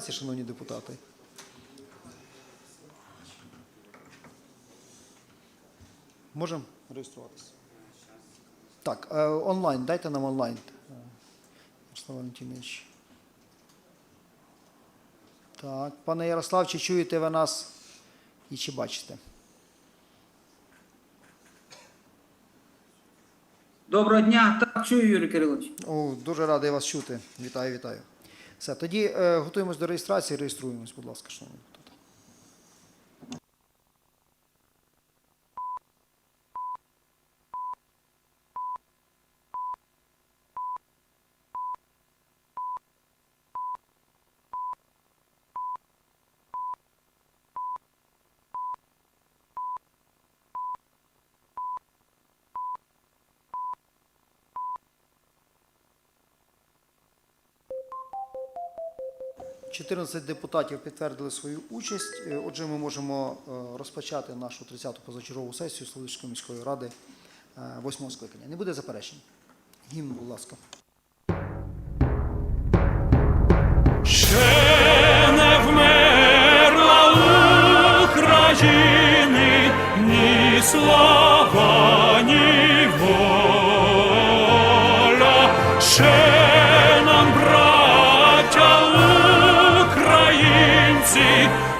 Шановні депутати. Можемо реєструватися? Так, е, онлайн, дайте нам онлайн. Ярослав Валентинович. Так, пане Ярослав, чи чуєте ви нас і чи бачите? Доброго дня. Так, чую, Юрій Кирилович. О, дуже радий вас чути. Вітаю, вітаю. Все, тоді е, готуємось до реєстрації, реєструємось, будь ласка, шановні 14 депутатів підтвердили свою участь. Е, Отже, ми можемо е, розпочати нашу 30-ту позачергову сесію Соловської міської ради 8 скликання. Не буде заперечень? Гімн, будь ласка. Ще не вмерла України ні слава, ні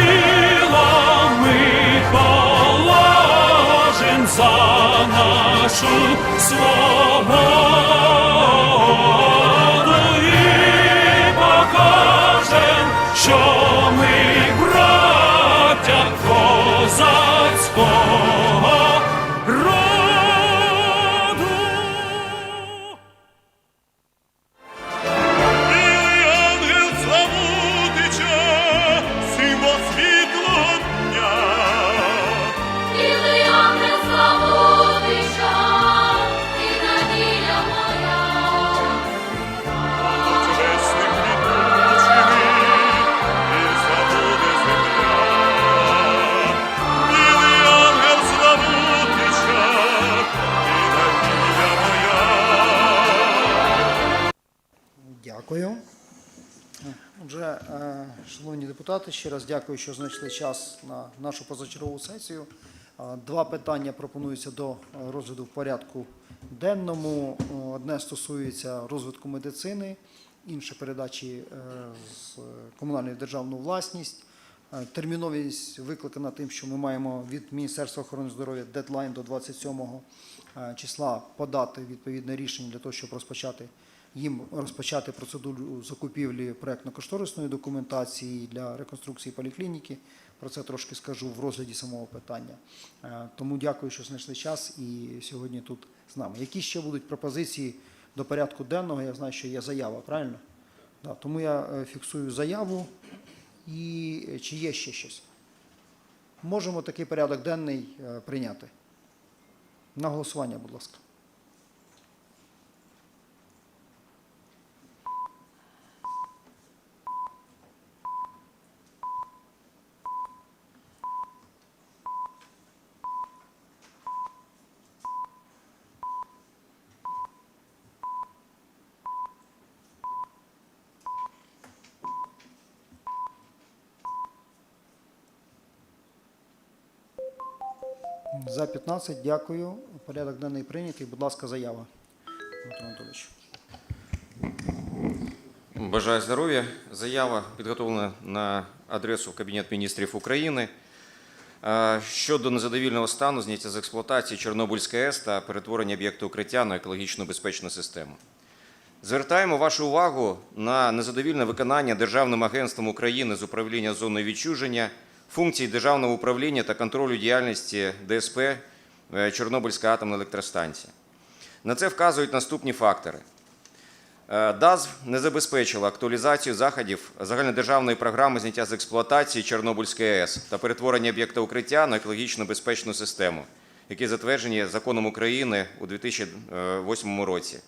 й положим за нашу свободу шановні депутати, ще раз дякую, що знайшли час на нашу позачергову сесію. Два питання пропонуються до розгляду в порядку денному. Одне стосується розвитку медицини, інше передачі е, з комунальної в державну власність. Терміновість викликана тим, що ми маємо від Міністерства охорони здоров'я дедлайн до 27 е, числа подати відповідне рішення для того, щоб розпочати їм розпочати процедуру закупівлі проектно-кошторисної документації для реконструкції поліклініки. Про це трошки скажу в розгляді самого питання. Е, Тому дякую, що знайшли час і сьогодні тут з нами. Які ще будуть пропозиції до порядку денного? Я знаю, що є заява, правильно? Да, тому я е, фіксую заяву. І чи є ще щось? Можемо такий порядок денний е, прийняти. На голосування, будь ласка. За 15, дякую. Порядок денний прийнятий. Будь ласка, заява. Бажаю здоров'я. Заява підготовлена на адресу Кабінет міністрів України щодо незадовільного стану зняття з експлуатації Чорнобильської АЕС та перетворення об'єкту укриття на екологічно безпечну систему. Звертаємо вашу увагу на незадовільне виконання Державним агентством України з управління зоною відчуження функцій державного управління та контролю діяльності ДСП е, Чорнобильська атомна електростанція. На це вказують наступні фактори. Е, ДАЗ не забезпечила актуалізацію заходів загальнодержавної програми зняття з експлуатації Чорнобильської АЕС та перетворення об'єкта укриття на екологічно безпечну систему, які затверджені законом України у 2008 році.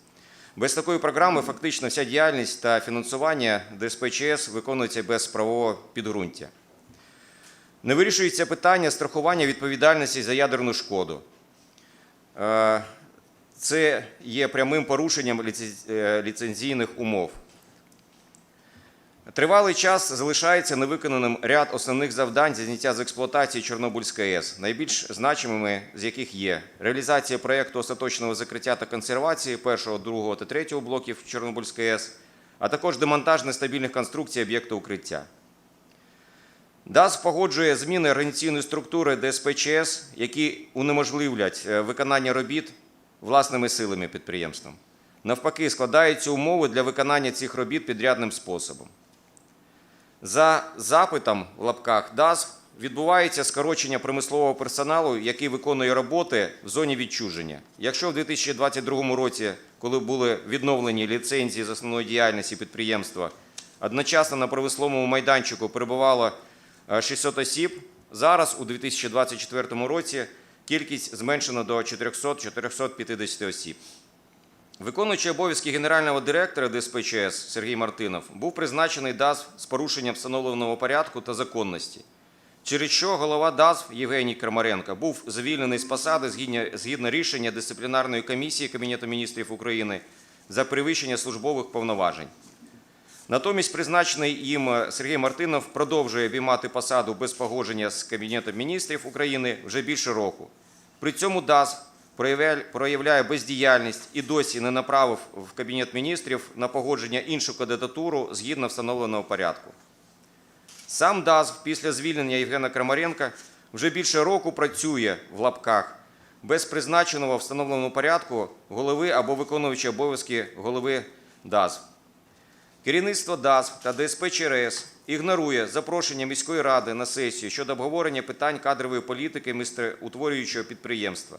Без такої програми фактично вся діяльність та фінансування ДСПЧС виконується без правового підґрунтя. Не вирішується питання страхування відповідальності за ядерну шкоду. Е, Це є прямим порушенням е, ліцензійних умов. Тривалий час залишається невиконаним ряд основних завдань зі зняття з експлуатації Чорнобильської АЕС, найбільш значимими з яких є реалізація проєкту остаточного закриття та консервації першого, другого та третього блоків Чорнобильської АЕС, а також демонтаж нестабільних конструкцій об'єкту укриття. ДАЗ погоджує зміни організаційної структури ДСПЧС, які унеможливлять е, виконання робіт власними силами підприємством. Навпаки, складаються умови для виконання цих робіт підрядним способом. За запитом в лапках ДАЗ відбувається скорочення промислового персоналу, який виконує роботи в зоні відчуження. Якщо в 2022 році, коли були відновлені ліцензії з основної діяльності підприємства, одночасно на промисловому майданчику перебувало 600 осіб, зараз у 2024 році кількість зменшена до 400-450 осіб. Виконуючий обов'язки генерального директора ДСПЧС Сергій Мартинов був призначений ДАЗ з порушенням встановленого порядку та законності, через що голова ДАЗ Євгеній Крамаренко був звільнений з посади згідно рішення дисциплінарної комісії Кабінету міністрів України за перевищення службових повноважень. Натомість призначений їм е, Сергій Мартинов продовжує обіймати посаду без погодження з Кабінетом міністрів України вже більше року. При цьому ДАЗ проявляє- бездіяльність і досі не направив в Кабінет міністрів на погодження іншу кандидатуру згідно встановленого порядку. Сам ДАЗ після звільнення Євгена Крамаренка вже більше року працює в лапках без призначеного в встановленому порядку голови або виконуючого обов'язки голови ДАЗ. Керівництво ДАЗ та ДСП ЧРС ігнорує запрошення міської ради на сесію щодо обговорення питань кадрової політики містоутворюючого підприємства.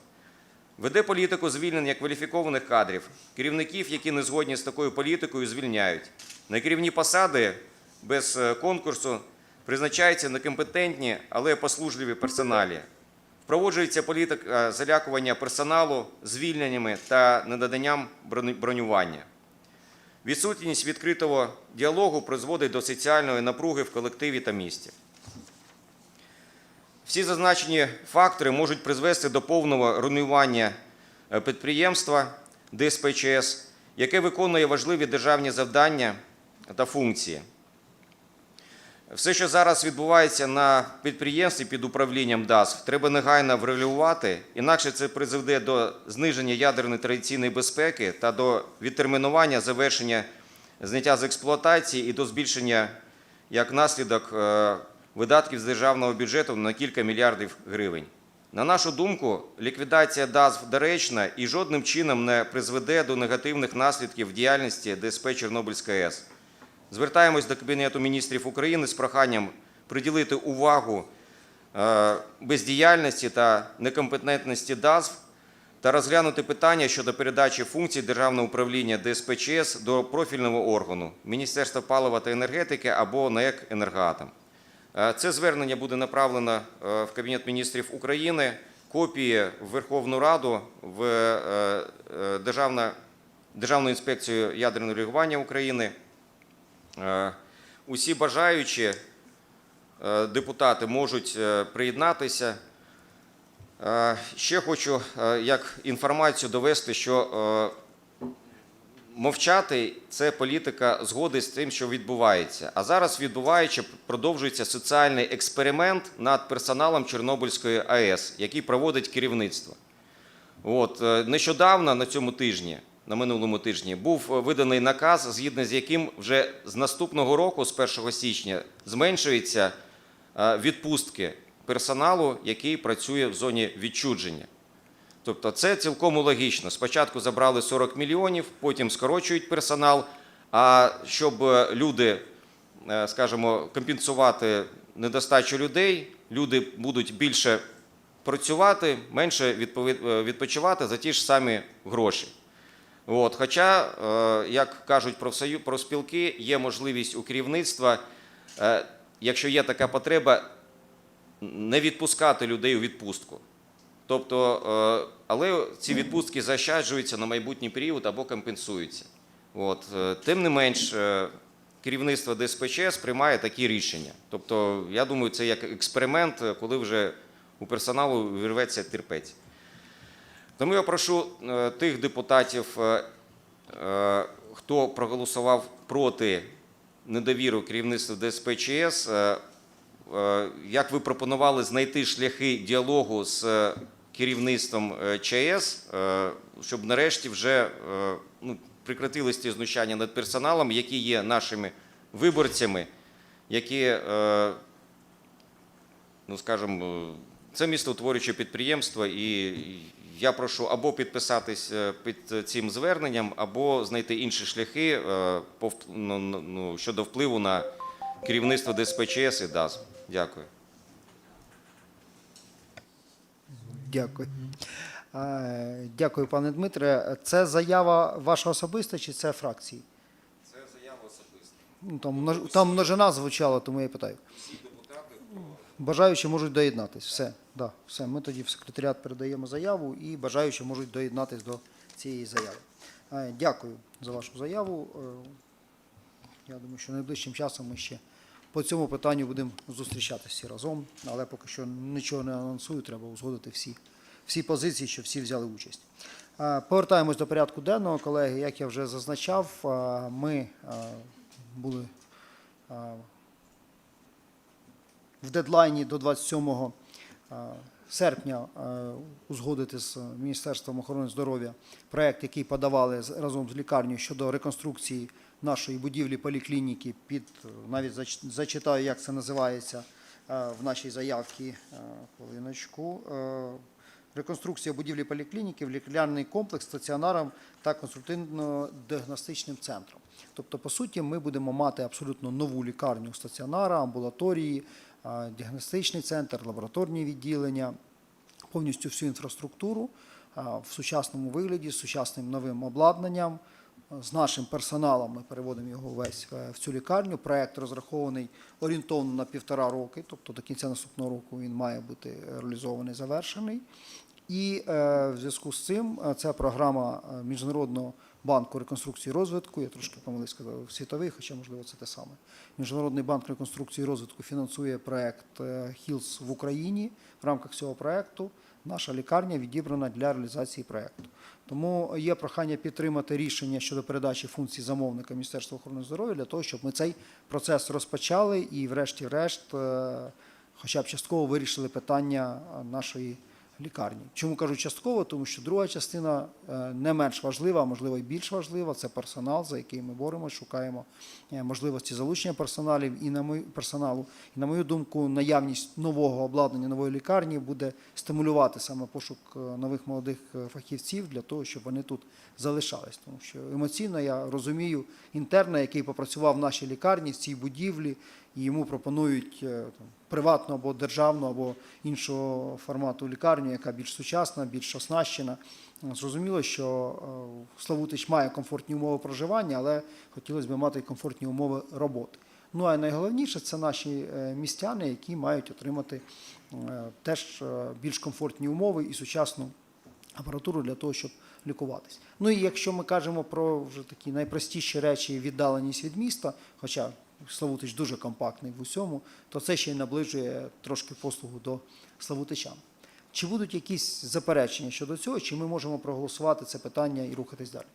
Веде політику звільнення кваліфікованих кадрів, керівників, які не згодні з такою політикою, звільняють. На керівні посади без е, конкурсу призначаються некомпетентні, але послужливі персоналі. Впроваджується політика залякування персоналу звільненнями та ненаданням бронювання. Відсутність відкритого діалогу призводить до соціальної напруги в колективі та місті. Всі зазначені фактори можуть призвести до повного руйнування е, підприємства ДСПЧС, яке виконує важливі державні завдання та функції. Все, що зараз відбувається на підприємстві під управлінням ДАС, треба негайно врегулювати, інакше це призведе до зниження ядерної традиційної безпеки та до відтермінування завершення зняття з експлуатації і до збільшення як наслідок е, видатків з державного бюджету на кілька мільярдів гривень. На нашу думку, ліквідація ДАЗ доречна і жодним чином не призведе до негативних наслідків діяльності ДСП Чорнобильська АЕС. Звертаємось до Кабінету міністрів України з проханням приділити увагу е, бездіяльності та некомпетентності ДАЗ та розглянути питання щодо передачі функцій Державного управління ДСПЧС до профільного органу Міністерства палива та енергетики або НЕК «Енергоатом». Е, Це звернення буде направлено е, в Кабінет міністрів України, копії в Верховну Раду, в Державну інспекцію ядерного реагування України. Е, Усі бажаючі е, депутати можуть е, приєднатися. Ще хочу як інформацію довести, що мовчати це політика згоди з тим, що відбувається. А зараз відбуваючи, продовжується соціальний експеримент над персоналом Чорнобильської АЕС, який проводить керівництво. От, нещодавно на цьому тижні, на минулому тижні, був е, виданий наказ, згідно з яким вже з наступного року, з 1 січня, зменшуються е, відпустки персоналу, який працює в зоні відчудження. Тобто це цілком логічно. Спочатку забрали 40 мільйонів, потім скорочують персонал. А щоб е, люди, скажімо, компенсувати недостачу людей, люди будуть більше працювати, менше відпочивати за ті ж самі гроші. От, хоча, е, як кажуть профспілки, є можливість у керівництва, е, якщо є така потреба, не відпускати людей у відпустку. Тобто, е, але ці відпустки заощаджуються на майбутній період або компенсуються. От. Тим не менш, керівництво ДСПЧ приймає такі рішення. Тобто, я думаю, це як експеримент, коли вже у персоналу вирветься терпець. Тому я прошу е, тих депутатів, е, е, хто проголосував проти недовіру керівництва ДСПЧС, як ви пропонували знайти шляхи діалогу з керівництвом е, щоб нарешті вже ну, прекратились ті знущання над персоналом, які є нашими виборцями, які, ну скажімо, це містоутворююче підприємство, і я прошу або підписатись е, під цим зверненням, або знайти інші шляхи е, ну, ну, ну, щодо впливу на керівництво ДСПЧС і ДАЗ. Дякую. Дякую. Е, Дякую, пане Дмитре. Це заява ваша особиста чи це фракції? Це заява особиста. Ну, Там, там множина звучала, тому я питаю. Бажаючі можуть доєднатись. Все, да, все. Ми тоді в секретаріат передаємо заяву і бажаючі можуть доєднатись до цієї заяви. Е, Дякую за вашу заяву. Е, Я думаю, що найближчим часом ми ще по цьому питанню будемо зустрічатися разом, але поки що нічого не анонсую, треба узгодити всі, всі позиції, щоб всі взяли участь. Е, Повертаємось до порядку денного, колеги. Як я вже зазначав, ми були в дедлайні до 27 е, серпня е, узгодити з Міністерством охорони здоров'я проект, який подавали разом з лікарнею щодо реконструкції нашої будівлі поліклініки під е, навіть зачитаю, як це називається в нашій заявці. Хвилиночку. Реконструкція будівлі поліклініки в лікарняний комплекс стаціонаром та консультативно-діагностичним центром. Тобто, по суті, ми будемо мати абсолютно нову лікарню стаціонара, амбулаторії, діагностичний центр, лабораторні відділення, повністю всю інфраструктуру в сучасному вигляді, з сучасним новим обладнанням. З нашим персоналом ми переводимо його весь е, в цю лікарню. Проект розрахований орієнтовно на півтора роки, тобто до кінця наступного року він має бути реалізований, завершений. І е, в зв'язку з цим е, це програма Міжнародного банку реконструкції і розвитку. Я трошки помилився, сказав світовий, хоча можливо це те саме. Міжнародний банк реконструкції і розвитку фінансує проект е, ХІЛС в Україні. В рамках цього проекту наша лікарня відібрана для реалізації проекту. Тому є прохання підтримати рішення щодо передачі функцій замовника Міністерства охорони здоров'я для того, щоб ми цей процес розпочали і, врешті-решт, е, хоча б частково вирішили питання е, нашої лікарні. Чому кажу частково? Тому що друга частина е, не менш важлива, а можливо і більш важлива. Це персонал, за який ми боремося, шукаємо е, можливості залучення персоналів і на мою персоналу. І на мою думку, наявність нового обладнання нової лікарні буде стимулювати саме пошук е, нових молодих фахівців для того, щоб вони тут залишались. Тому що емоційно я розумію інтерна, який попрацював в нашій лікарні в цій будівлі, і йому пропонують е, там, приватну або державну, або іншого формату лікарню, яка більш сучасна, більш оснащена. Зрозуміло, що е, Славутич має комфортні умови проживання, але хотілося б мати комфортні умови роботи. Ну а найголовніше це наші е, містяни, які мають отримати е, теж е, більш комфортні умови і сучасну апаратуру для того, щоб лікуватись. Ну і якщо ми кажемо про вже такі найпростіші речі, віддаленість від міста, хоча Славутич дуже компактний в усьому, то це ще й наближує трошки послугу до славутичан. Чи будуть якісь заперечення щодо цього, чи ми можемо проголосувати це питання і рухатись далі?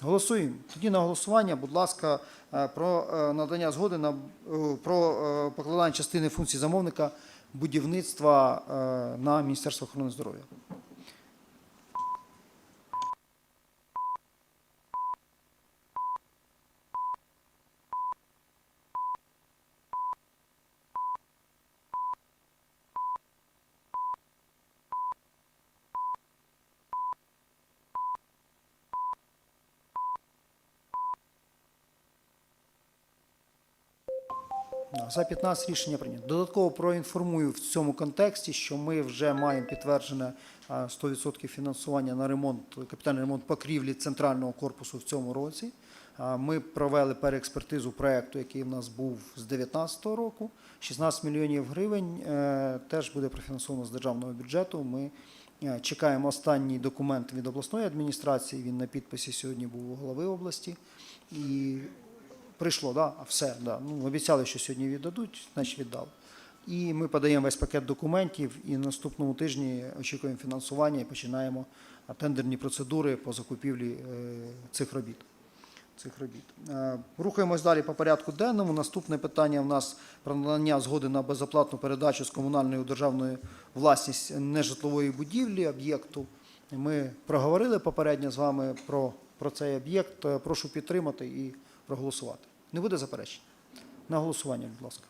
Голосуємо. Тоді на голосування, будь ласка, е, про е, надання згоди на е, про покладання частини функцій замовника будівництва на Міністерство охорони здоров'я. За 15 рішення прийнято. Додатково проінформую в цьому контексті, що ми вже маємо підтверджене а, 100% фінансування на ремонт, капітальний ремонт покрівлі центрального корпусу в цьому році. Ми провели переекспертизу проекту, який в нас був з 2019 року. 16 мільйонів гривень е, теж буде профінансовано з державного бюджету. Ми е, чекаємо останній документ від обласної адміністрації. Він на підписі сьогодні був у голови області. І Прийшло, да? все, да. Ну, обіцяли, що сьогодні віддадуть, значить віддали. І ми подаємо весь пакет документів, і на наступному тижні очікуємо фінансування і починаємо тендерні процедури по закупівлі е, цих робіт. Цих робіт. Е, Рухаємось далі по порядку денному. Наступне питання в нас про надання згоди на безоплатну передачу з комунальної у державної власність нежитлової будівлі об'єкту. Ми проговорили попередньо з вами про, про цей об'єкт. Е, Прошу підтримати і проголосувати. Не буде заперечень? На голосування, будь ласка.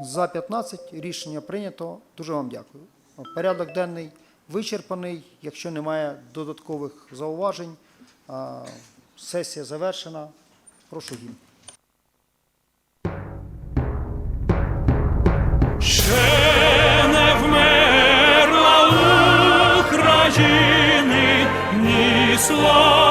За 15 рішення прийнято. Дуже вам дякую. Порядок денний вичерпаний. Якщо немає додаткових зауважень, сесія завершена. Прошу гімн. Ще не вмерла України ні слава, ні